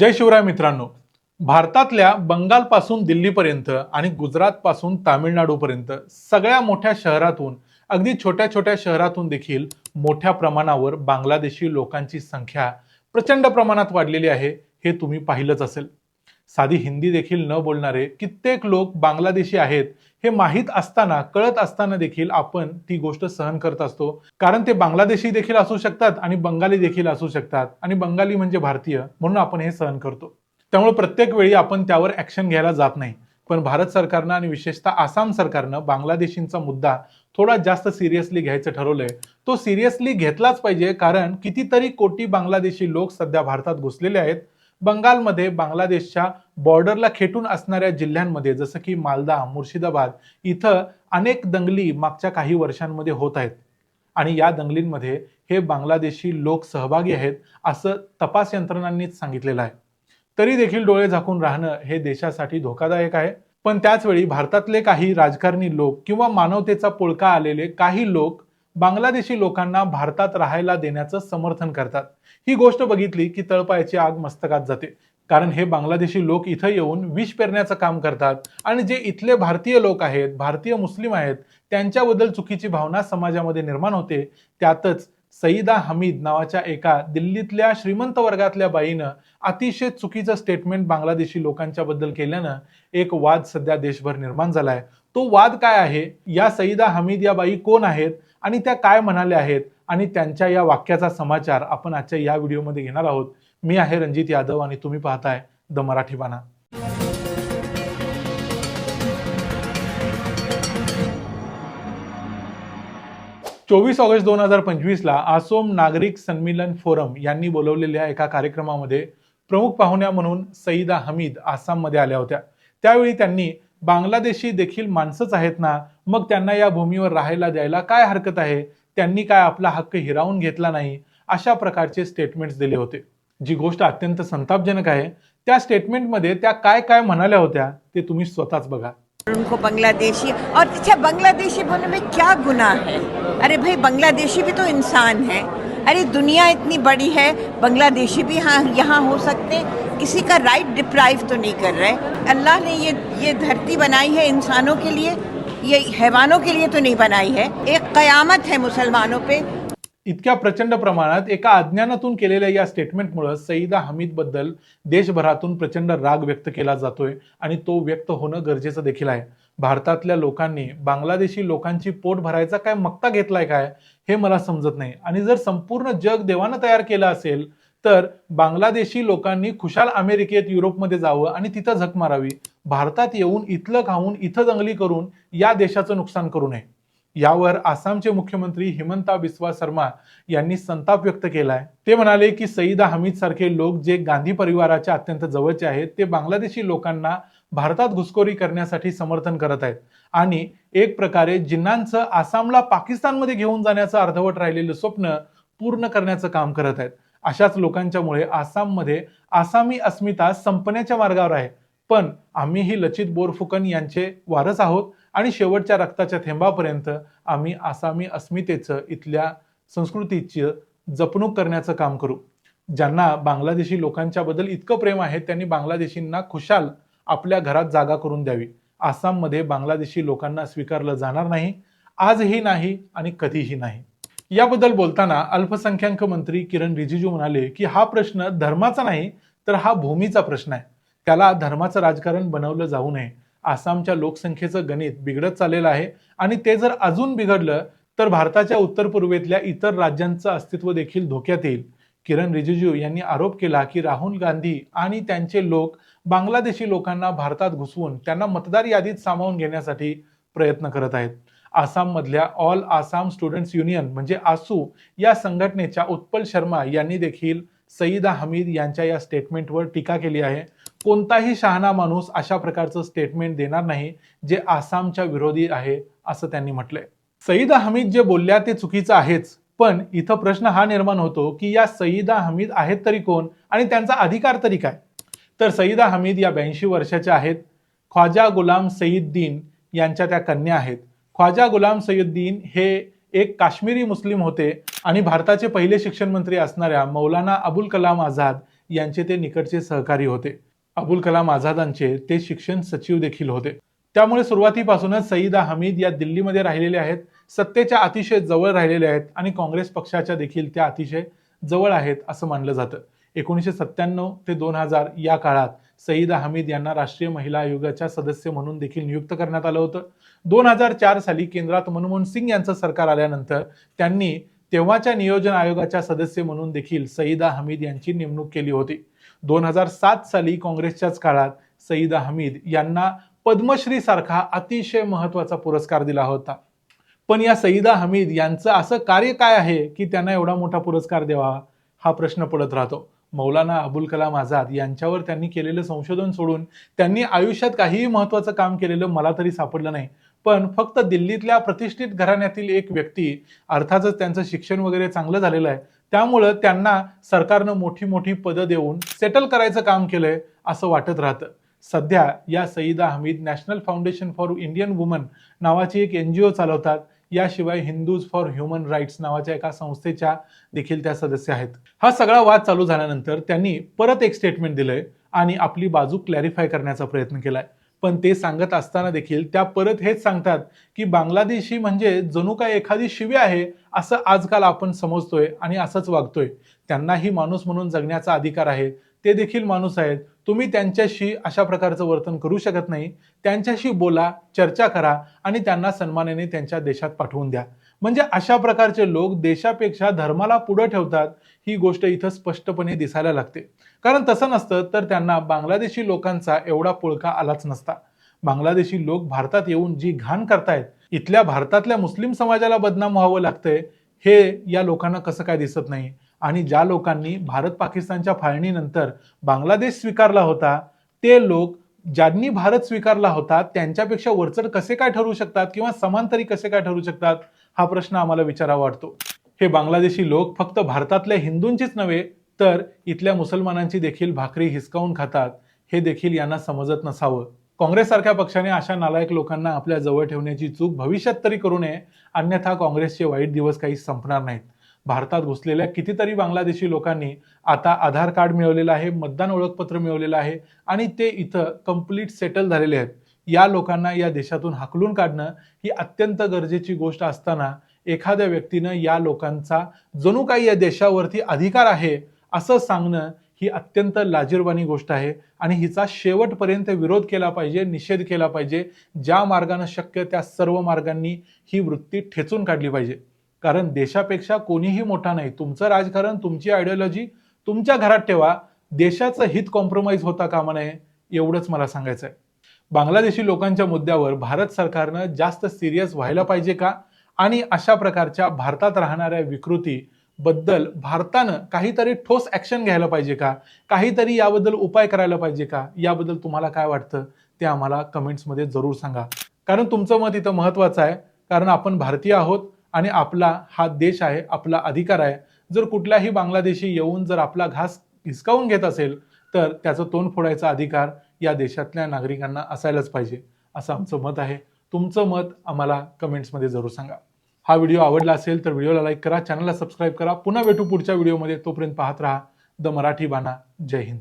जय शिवराय मित्रांनो. भारतातल्या बंगालपासून दिल्लीपर्यंत आणि गुजरातपासून तामिळनाडूपर्यंत सगळ्या मोठ्या शहरातून अगदी छोट्या छोट्या शहरातून देखील मोठ्या प्रमाणावर बांगलादेशी लोकांची संख्या प्रचंड प्रमाणात वाढलेली आहे हे तुम्ही पाहिलंच असेल. साधी हिंदी देखील न बोलणारे कित्येक लोक बांगलादेशी आहेत हे माहीत असताना कळत असताना देखील आपण ती गोष्ट सहन करत असतो. कारण ते बांगलादेशी देखील असू शकतात आणि बंगाली देखील असू शकतात. आणि बंगाली म्हणजे भारतीय म्हणून आपण हे सहन करतो. त्यामुळे प्रत्येक वेळी आपण त्यावर ॲक्शन घ्यायला जात नाही. पण भारत सरकारनं आणि विशेषतः आसाम सरकारनं बांगलादेशींचा मुद्दा थोडा जास्त सिरियसली घ्यायचं ठरवलंय. तो सिरियसली घेतलाच पाहिजे कारण कितीतरी कोटी बांगलादेशी लोक सध्या भारतात घुसलेले आहेत. बंगालमध्ये बांगलादेशच्या बॉर्डरला खेटून असणाऱ्या जिल्ह्यांमध्ये जसं की मालदा मुर्शिदाबाद इथं अनेक दंगली मागच्या काही वर्षांमध्ये होत आहेत. आणि या दंगलींमध्ये हे बांगलादेशी लोक सहभागी आहेत असं तपास यंत्रणांनीच सांगितलेलं आहे. तरी देखील डोळे झाकून राहणं हे देशासाठी धोकादायक आहे. पण त्याचवेळी भारतातले काही राजकारणी लोक किंवा मानवतेचा पोळका आलेले काही लोक बांगलादेशी लोकांना भारतात राहायला देण्याचं समर्थन करतात. ही गोष्ट बघितली की तळपायाची आग मस्तकात जाते. कारण हे बांगलादेशी लोक इथं येऊन विष पेरण्याचं काम करतात. आणि जे इथले भारतीय लोक आहेत भारतीय मुस्लिम आहेत त्यांच्याबद्दल चुकीची भावना समाजामध्ये निर्माण होते. त्यातच सईदा हमीद नावाच्या एका दिल्लीतल्या श्रीमंत वर्गातल्या बाईनं अतिशय चुकीचं स्टेटमेंट बांगलादेशी लोकांच्या बद्दल केल्यानं एक वाद सध्या देशभर निर्माण झालाय. तो वाद काय आहे? या सईदा हमीद या बाई कोण आहेत? आणि त्या काय म्हणाल्या आहेत आणि त्यांच्या या वाक्याचा समाचार आपण आजच्या या व्हिडिओमध्ये घेणार आहोत. मी आहे रणजित यादव आणि तुम्ही पाहताय द मराठी बाणा. चोवीस ऑगस्ट दोन हजार पंचवीसला आसोम नागरिक संमेलन फोरम यांनी बोलवलेल्या एका कार्यक्रमामध्ये प्रमुख पाहुण्या म्हणून सईदा हमीद आसाममध्ये आल्या होत्या. त्यावेळी त्यांनी बांगलादेशी देखील माणसंच आहेत ना मग त्यांना या भूमीवर राहायला द्यायला काय हरकत आहे? त्यांनी काय आपला हक्क हिरावून घेतला नाही? अशा प्रकारचे स्टेटमेंट्स दिले होते. जी गोष्ट अत्यंत संतापजनक आहे. त्या स्टेटमेंटमध्ये त्या काय काय म्हणाल्या होत्या ते तुम्ही स्वतःच बघा. उनको बांग्लादेशी और अच्छा बांग्लादेशी बोलने में क्या गुनाह है? अरे भाई बांग्लादेशी भी तो इंसान है। अरे दुनिया इतनी बड़ी है बांग्लादेशी भी हाँ यहाँ हो सकते किसी का राइट डिप्राइव तो नहीं कर रहे। अल्लाह ने ये ये धरती बनाई है इंसानों के लिए ये हैवानों के लिए तो नहीं बनाई है। एक कयामत है मुसलमानों पे। इतक्या प्रचंड प्रमाणात एका अज्ञानातून केलेल्या या स्टेटमेंटमुळे सईदा हमीदबद्दल देशभरातून प्रचंड राग व्यक्त केला जातोय आणि तो व्यक्त होणं गरजेचं देखील आहे. भारतातल्या लोकांनी बांगलादेशी लोकांची पोट भरायचा काय मक्ता घेतलाय काय हे मला समजत नाही. आणि जर संपूर्ण जग देवानं तयार केलं असेल तर बांगलादेशी लोकांनी खुशाल अमेरिकेत युरोपमध्ये जावं आणि तिथं झक मारावी. भारतात येऊन इथलं खाऊन इथं दंगली करून या देशाचं नुकसान करू नये. यावर आसामचे मुख्यमंत्री हिमंता बिस्वा शर्मा यांनी संताप व्यक्त केलाय. ते म्हणाले की सईदा हमीद सारखे लोक जे गांधी परिवाराच्या अत्यंत जवळचे आहेत ते बांगलादेशी लोकांना भारतात घुसखोरी करण्यासाठी समर्थन करत आहेत. आणि एक प्रकारे जिन्नांचं आसामला पाकिस्तानमध्ये घेऊन जाण्याचं अर्धवट राहिलेलं स्वप्न पूर्ण करण्याचं काम करत आहेत. अशाच लोकांच्यामुळे आसाममध्ये आसामी अस्मिता संपण्याच्या मार्गावर आहे. पण आम्ही ही लचित बोरफुकन यांचे वारस आहोत आणि शेवटच्या रक्ताच्या थेंबापर्यंत आम्ही आसामी अस्मितेचं इथल्या संस्कृतीची जपणूक करण्याचं काम करू. ज्यांना बांगलादेशी लोकांच्या बद्दल इतकं प्रेम आहे त्यांनी बांगलादेशींना खुशाल आपल्या घरात जागा करून द्यावी. आसाममध्ये बांगलादेशी लोकांना स्वीकारलं जाणार नाही आजही नाही आणि कधीही नाही. याबद्दल बोलताना अल्पसंख्याक मंत्री किरण रिजिजू म्हणाले की हा प्रश्न धर्माचा नाही तर हा भूमीचा प्रश्न आहे. त्याला धर्माचं राजकारण बनवलं जाऊ नये. आसामच्या लोकसंख्येचं गणित बिघडत चाललेलं आहे आणि ते जर अजून बिघडलं तर भारताच्या उत्तर पूर्वेतल्या इतर राज्यांचं अस्तित्व देखील धोक्यात येईल. किरण रिजिजू यांनी आरोप केला की राहुल गांधी आणि त्यांचे लोक बांगलादेशी लोकांना भारतात घुसवून त्यांना मतदार यादीत सामावून घेण्यासाठी प्रयत्न करत आहेत. आसाममधल्या ऑल आसाम स्टुडंट्स युनियन म्हणजे आसू या संघटनेच्या उत्पल शर्मा यांनी देखील सईदा हमीद यांच्या या स्टेटमेंटवर टीका केली आहे. कोणताही शहाणा माणूस अशा प्रकारचं स्टेटमेंट देणार नाही जे आसामच्या विरोधी आहे असं त्यांनी म्हटलंय. सईदा हमीद जे बोलल्या ते चुकीचं आहेच पण इथं प्रश्न हा निर्माण होतो की या सईदा हमीद आहेत तरी कोण आणि त्यांचा अधिकार तरी काय? तर सईदा हमीद या ब्याऐंशी वर्षाच्या आहेत. ख्वाजा गुलाम सईद्दीन यांच्या त्या कन्या आहेत. ख्वाजा गुलाम सईद्दीन हे एक काश्मीरी मुस्लिम होते आणि भारताचे पहिले शिक्षण मंत्री असणाऱ्या मौलाना अबुल कलाम आझाद यांचे ते निकटचे सहकारी होते. अबुल कलाम आझादांचे ते शिक्षण सचिव देखील होते. त्यामुळे सुरुवातीपासूनच सईदा हमीद या दिल्लीमध्ये राहिलेले आहेत सत्तेच्या अतिशय जवळ राहिलेले आहेत आणि काँग्रेस पक्षाच्या देखील त्या अतिशय जवळ आहेत असं मानलं जातं. एकोणीसशे सत्त्याण्णव ते दोन हजार या काळात सईदा हमीद यांना राष्ट्रीय महिला आयोगाच्या सदस्य म्हणून देखील नियुक्त करण्यात आलं होतं. दोन हजार चार साली केंद्रात मनमोहन सिंग यांचं सरकार आल्यानंतर त्यांनी तेव्हाच्या नियोजन आयोगाच्या सदस्य म्हणून देखील सईदा हमीद यांची नेमणूक केली होती. दोन हजार सात साली काँग्रेसच्याच काळात सईदा हमीद यांना पद्मश्री सारखा अतिशय महत्त्वाचा पुरस्कार दिला होता. पण या सईदा हमीद यांचं असं कार्य काय आहे की त्यांना एवढा मोठा पुरस्कार द्यावा? हा प्रश्न पडत राहतो. मौलाना अबुल कलाम आझाद यांच्यावर त्यांनी केलेलं संशोधन सोडून त्यांनी आयुष्यात काहीही महत्वाचं काम केलेलं मला तरी सापडलं नाही. पण फक्त दिल्लीतल्या प्रतिष्ठित घराण्यातील एक व्यक्ती अर्थातच त्यांचं शिक्षण वगैरे चांगलं झालेलं आहे त्यामुळं त्यांना सरकारनं मोठी मोठी पदं देऊन सेटल करायचं काम केलंय असं वाटत राहतं. सध्या या Saeeda Hameed national foundation for Indian women नावाची एक एन जी ओ चालवतात. याशिवाय हिंदूज फॉर ह्युमन राईट्स नावाच्या एका संस्थेच्या देखील त्या सदस्य आहेत. हा सगळा वाद चालू झाल्यानंतर त्यांनी परत एक स्टेटमेंट दिलंय आणि आपली बाजू क्लॅरिफाय करण्याचा प्रयत्न केलाय. पण ते सांगत असताना देखील त्या परत हेच सांगतात की बांगलादेशी म्हणजे जणू काय एखादी शिवी आहे असं आजकाल आपण समजतोय आणि असंच वागतोय. त्यांनाही माणूस म्हणून जगण्याचा अधिकार आहे. ते देखील माणूस आहेत. तुम्ही त्यांच्याशी अशा प्रकारचं वर्तन करू शकत नाही. त्यांच्याशी बोला चर्चा करा आणि त्यांना सन्मानाने त्यांच्या देशात पाठवून द्या. म्हणजे अशा प्रकारचे लोक देशापेक्षा धर्माला पुढं ठेवतात ही गोष्ट इथं स्पष्टपणे दिसायला लागते. कारण तसं नसतं तर त्यांना बांगलादेशी लोकांचा एवढा पुळका आलाच नसता. बांगलादेशी लोक भारतात येऊन जी घाण करतायत इथल्या भारतातल्या मुस्लिम समाजाला बदनाम व्हावं लागतंय हे या लोकांना कसं काय दिसत नाही? आणि ज्या लोकांनी भारत पाकिस्तानच्या फाळणीनंतर बांगलादेश स्वीकारला होता ते लोक ज्यांनी भारत स्वीकारला होता त्यांच्यापेक्षा वरचढ कसे काय ठरू शकतात किंवा समांतरी कसे काय ठरू शकतात हा प्रश्न आम्हाला विचारावा वाटतो. हे बांगलादेशी लोक फक्त भारतातल्या हिंदूंचीच नव्हे तर इथल्या मुसलमानांची देखील भाकरी हिसकावून खातात हे देखील यांना समजत नसावं. काँग्रेससारख्या पक्षाने अशा नालायक लोकांना आपल्या जवळ ठेवण्याची चूक भविष्यात तरी करू नये अन्यथा काँग्रेसचे वाईट दिवस काही संपणार नाहीत. भारतात घुसलेल्या कितीतरी बांगलादेशी लोकांनी आता आधार कार्ड मिळवलेलं आहे मतदान ओळखपत्र मिळवलेलं आहे आणि ते इथं कंप्लीट सेटल झालेले आहेत. या लोकांना या देशातून हाकलून काढणं ही अत्यंत गरजेची गोष्ट असताना एखाद्या व्यक्तीनं या लोकांचा जणू काही या देशावरती अधिकार आहे असं सांगणं ही अत्यंत लाजीरवाणी गोष्ट आहे आणि हिचा शेवटपर्यंत विरोध केला पाहिजे निषेध केला पाहिजे. ज्या मार्गानं शक्य त्या सर्व मार्गांनी ही वृत्ती ठेचून काढली पाहिजे. कारण देशापेक्षा कोणीही मोठा नाही. तुमचं राजकारण तुमची आयडियोलॉजी तुमच्या घरात ठेवा. देशाचं हित कॉम्प्रोमाइज होता कामा नये एवढंच मला सांगायचं आहे. बांगलादेशी लोकांच्या मुद्द्यावर भारत सरकारनं जास्त सिरियस व्हायला पाहिजे का? आणि अशा प्रकारच्या भारतात राहणाऱ्या विकृती बद्दल भारतानं काहीतरी ठोस ॲक्शन घ्यायला पाहिजे का? काहीतरी याबद्दल उपाय करायला पाहिजे का? याबद्दल तुम्हाला काय वाटतं? ते आम्हाला कमेंट्समध्ये जरूर सांगा. कारण तुमचं मत इथं महत्त्वाचं आहे. कारण आपण भारतीय आहोत. आणि आपला हा देश आहे आपला अधिकार आहे. जर कुठल्याही बांगलादेशी येऊन जर आपला घास हिसकावून घेत असेल तर त्याचं तोंड फोडायचा अधिकार या देशातल्या नागरिकांना असायलाच पाहिजे असं आमचं मत आहे. तुमचं मत आम्हाला कमेंट्समध्ये जरूर सांगा. हा व्हिडिओ आवडला असेल तर व्हिडिओला लाईक करा चॅनलला सबस्क्राईब करा. पुन्हा भेटू पुढच्या व्हिडिओमध्ये. तोपर्यंत पाहत राहा. द मराठी बाणा. जय हिंद.